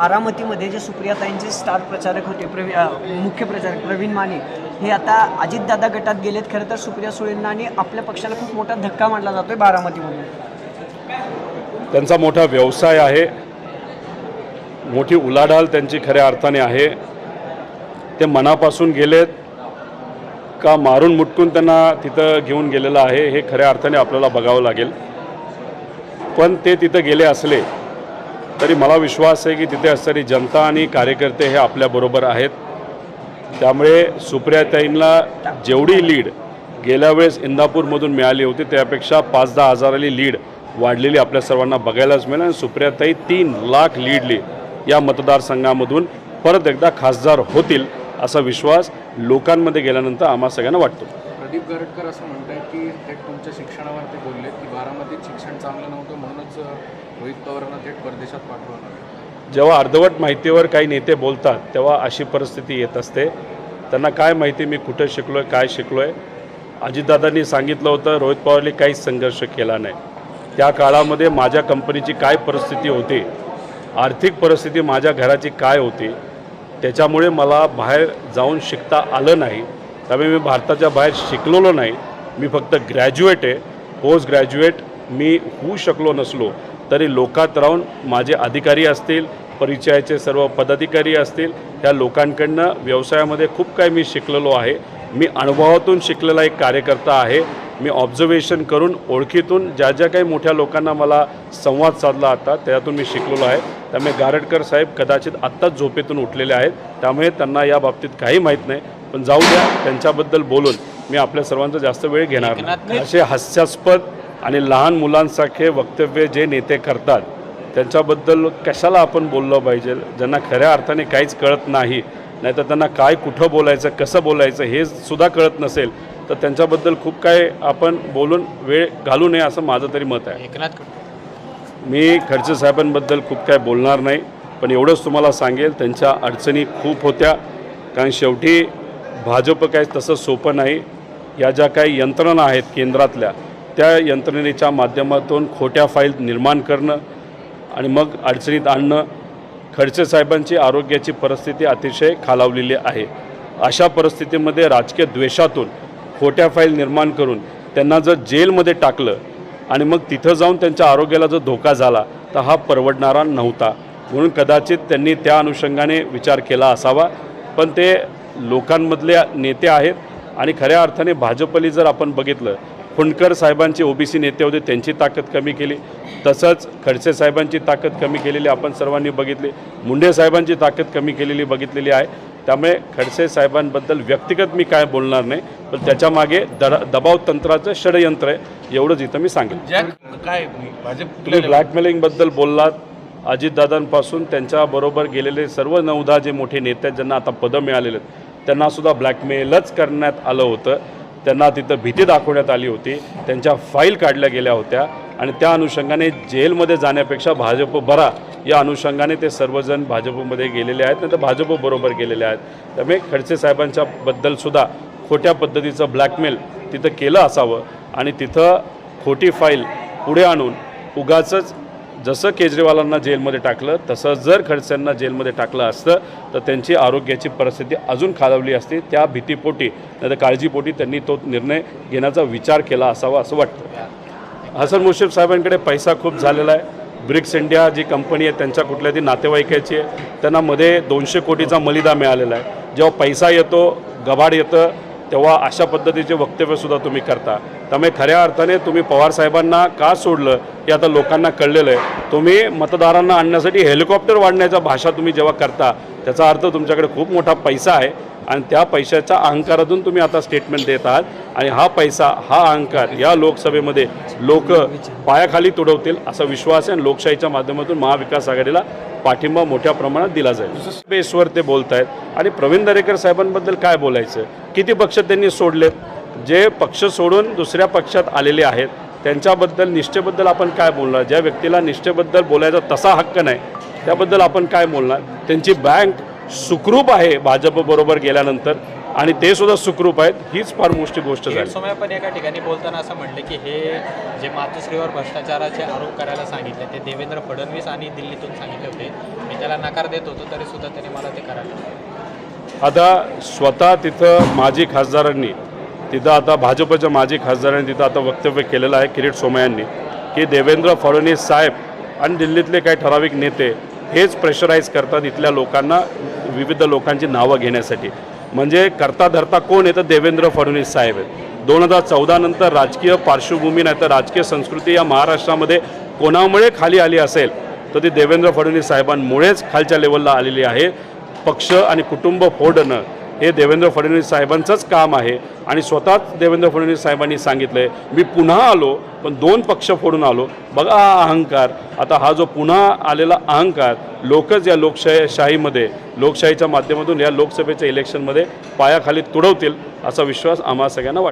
बारामतीमध्ये जे सुप्रियाताईंचे स्टार प्रचारक होते प्रवी मुख्य प्रचारक प्रवीण माने हे आता अजितदादा गटात गेलेत. खरं तर सुप्रिया सुळेंना आणि आपल्या पक्षाला खूप मोठा धक्का मानला जातोय बारामतीमधून त्यांचा मोठा व्यवसाय आहे. मोठी उलाढाल त्यांची खऱ्या अर्थाने आहे. ते मनापासून गेलेत. का मारून मुटकून त्यांना तिथं घेऊन गेलेलं आहे हे खऱ्या अर्थाने आपल्याला बघावं लागेल. पण ते तिथं गेले असले तरी मला विश्वास आहे की तिथे असणारी जनता आणि कार्यकर्ते हे आपल्याबरोबर आहेत. त्यामुळे सुप्रियाताईंना जेवढी लीड गेल्या वेळेस इंदापूरमधून मिळाली होती त्यापेक्षा पाच दहा हजाराली लीड वाढलेली आपल्या सर्वांना बघायलाच मिळेल. आणि सुप्रियाताई तीन लाख लीडली या मतदारसंघामधून. परत एकदा खासदार होतील असा विश्वास लोकांमध्ये गेल्यानंतर आम्हा सगळ्यांना वाटतो. प्रदीप गरटकर असं म्हणतायत की थेट तुमच्या शिक्षणावर ते बोलले की बारामतीत शिक्षण चांगलं नव्हतं म्हणूनच रोहित पवारांना थेट परदेशात पाठवलं जेव्हा अर्धवट माहितीवर काही नेते बोलतात तेव्हा अशी परिस्थिती येत असते. त्यांना काय माहिती मी कुठं शिकलो आहे काय शिकलो आहे अजितदादांनी सांगितलं होतं रोहित पवारने काहीच संघर्ष केला नाही. त्या काळामध्ये माझ्या कंपनीची काय परिस्थिती होती? आर्थिक परिस्थिती माझ्या घराची काय होती? त्याच्यामुळे मला बाहेर जाऊन शिकता आलं नाही. त्यामुळे मी भारताच्या बाहेर शिकलेलो नाही. मी फक्त ग्रॅज्युएट आहे. पोस्ट ग्रॅज्युएट मी होऊ शकलो नसलो तरी लोकात राहून माझे अधिकारी असतील परिचयाचे सर्व पदाधिकारी असतील त्या लोकांकडनं व्यवसायामध्ये खूप काही मी शिकलेलो आहे. मी अनुभवातून शिकलेला एक कार्यकर्ता आहे. मी ऑब्झर्वेशन करून ओळखीतून ज्या ज्या काही मोठ्या लोकांना मला संवाद साधला आता त्यातून मी शिकलेलो आहे. त्यामुळे गारडकर साहेब कदाचित आत्ताच झोपेतून उठलेले आहेत. त्यामुळे त्यांना या बाबतीत काही माहीत नाही. पण जाऊ द्या त्यांच्याबद्दल बोलून मी आपल्या सर्वांचा जास्त वेळ घेणार नाही. असे हास्यास्पद आणि लहान मुलांसारखे वक्तव्य जे नेते करतात त्यांच्याबद्दल कशाला आपण बोललं पाहिजे? ज्यांना खऱ्या अर्थाने काहीच कळत नाही नाहीतर त्यांना काय कुठं बोलायचं कसं बोलायचं हे सुद्धा कळत नसेल तर त्यांच्याबद्दल खूप काय आपण बोलून वेळ घालू नये असं माझं तरी मत आहे. एकनाथ मी खडसे साहेबांबद्दल खूप काय बोलणार नाही पण एवढंच तुम्हाला सांगेल त्यांच्या अडचणी खूप होत्या. कारण शेवटी भाजप काय तसं सोपं नाही. या ज्या काही यंत्रणा आहेत केंद्रातल्या त्या यंत्रणेच्या माध्यमातून खोट्या फाईल निर्माण करणं आणि मग अडचणीत आणणं खडसे साहेबांची आरोग्याची परिस्थिती अतिशय खालावलेली आहे. अशा परिस्थितीमध्ये राजकीय द्वेषातून खोट्या फाईल निर्माण करून त्यांना जर जेलमध्ये टाकलं आणि मग तिथं जाऊन त्यांच्या आरोग्याला जर धोका झाला तर हा परवडणारा नव्हता. म्हणून कदाचित त्यांनी त्या अनुषंगाने विचार केला असावा. पण ते लोकांमधले नेते आहेत आणि खऱ्या अर्थाने भाजपली जर आपण बघितलं फुंडकर साहेबांचे ओबीसी नेते होते त्यांची ताकद कमी केली. तसंच खडसे साहेबांची ताकद कमी केलेली आपण सर्वांनी बघितली. मुंडे साहेबांची ताकद कमी केलेली बघितलेली आहे. त्यामुळे खडसे साहेबांबद्दल व्यक्तिगत मी काय बोलणार नाही पण त्याच्यामागे दड दबाव तंत्राचं षडयंत्र आहे एवढंच इथं मी सांगेन. काय भाजप तुम्ही ब्लॅकमेलिंगबद्दल बोललात अजितदादांपासून त्यांच्याबरोबर गेलेले सर्व नवदा जे मोठे नेते आहेत ज्यांना आता पदं मिळालेले आहेत त्यांनासुद्धा ब्लॅकमेलच करण्यात आलं होतं. त्यांना तिथं भीती दाखवण्यात आली होती. त्यांच्या फाईल काढल्या गेल्या होत्या. आणि त्या अनुषंगाने जेलमध्ये जाण्यापेक्षा भाजप बरा. या अनुषंगाने ते सर्वजण भाजपमध्ये गेलेले आहेत. नाही तर भाजपबरोबर गेलेले आहेत. त्यामुळे खडसे साहेबांच्या बद्दलसुद्धा खोट्या पद्धतीचं ब्लॅकमेल तिथं केलं असावं. आणि तिथं खोटी फाईल पुढे आणून उगाचंच जसं केजरीवालांना जेलमध्ये टाकलं तसं जर खडसेंना जेलमध्ये टाकलं असतं तर त्यांची आरोग्याची परिस्थिती अजून खालावली असती. त्या भीतीपोटी नाही तर काळजीपोटी त्यांनी तो निर्णय घेण्याचा विचार केला असावा असं वाटतं. हसन मुश्रीफ साहेबांकडे पैसा खूप झालेला आहे. ब्रिक्स इंडिया जी कंपनी आहे त्यांच्या कुठल्या ती नातेवाईकाची आहे. त्यांना मध्ये दोनशे कोटीचा मलिदा मिळालेला आहे. जेव्हा पैसा येतो गबाड येतं तेव्हा अशा पद्धतीचे वक्तव्यसुद्धा तुम्ही करता. त्यामुळे खऱ्या अर्थाने तुम्ही पवार साहेबांना का सोडलं हे आता लोकांना कळलेलं आहे. तुम्ही मतदारांना आणण्यासाठी हेलिकॉप्टर वाढण्याचा भाषा तुम्ही जेव्हा करता त्याचा अर्थ तुमच्याकडे खूप मोठा पैसा आहे आणि त्या पैशाच्या अहंकारातून तुम्ही आता स्टेटमेंट देत आहात. आणि हा पैसा हा अहंकार या लोकसभेमध्ये लोक पायाखाली तुडवतील असा विश्वास आहे. आणि लोकशाहीच्या माध्यमातून महाविकास आघाडीला पाठिंबा मोठ्या प्रमाणात दिला जाईल. बेसवर ते बोलत आहेत आणि प्रवीण दरेकर साहेबांबद्दल काय बोलायचं? किती पक्ष त्यांनी सोडलेत जे पक्ष सोडून दुसऱ्या पक्षात आलेले आहेत त्यांच्याबद्दल निष्ठेबद्दल आपण काय बोलणार? ज्या व्यक्तीला निष्ठेबद्दल बोलायचा तसा हक्क नाही त्याबद्दल आपण काय बोलणार? त्यांची बँक सुखरूप आहे भाजपबरोबर गेल्यानंतर. आणि ते सुद्धा सुखरूप आहेत. हीच फार मोठी गोष्ट झाली. पण एका ठिकाणी बोलताना असं म्हणले की हे जे मातोश्रीवर भ्रष्टाचाराचे आरोप करायला सांगितले ते देवेंद्र फडणवीस आणि दिल्लीतून सांगितले होते. मी त्याला नकार देत होतो तरी सुद्धा त्यांनी मला ते करायला. आता स्वतः तिथं माजी खासदारांनी तिथं आता भाजपच्या माजी खासदारांनी तिथं आता वक्तव्य केलेलं आहे किरीट सोमय्यांनी की देवेंद्र फडणवीस साहेब आणि दिल्लीतले काही ठराविक नेते हेच प्रेशराईज करतात इथल्या लोकांना विविध लोकांची नावं घेण्यासाठी. म्हणजे करता धरता कोण आहे तर देवेंद्र फडणवीस साहेब आहेत. दोन हजार चौदानंतर राजकीय पार्श्वभूमी नाही तर राजकीय संस्कृती या महाराष्ट्रामध्ये कोणामुळे खाली आली असेल तर ती देवेंद्र फडणवीस साहेबांमुळेच खालच्या लेवलला आलेली आहे. पक्ष आणि कुटुंब फोडणं हे देवेंद्र फडणवीस साहेबांचंच काम आहे. आणि स्वतःच देवेंद्र फडणवीस साहेबांनी सांगितलं आहे मी पुन्हा आलो पण दोन पक्ष फोडून आलो. बघा हा अहंकार. आता हा जो पुन्हा आलेला अहंकार लोकच या लोकशाही शाहीमध्ये लोकशाहीच्या माध्यमातून या लोकसभेच्या इलेक्शनमध्ये पायाखाली तुडवतील असा विश्वास आम्हा सगळ्यांना वाटतो.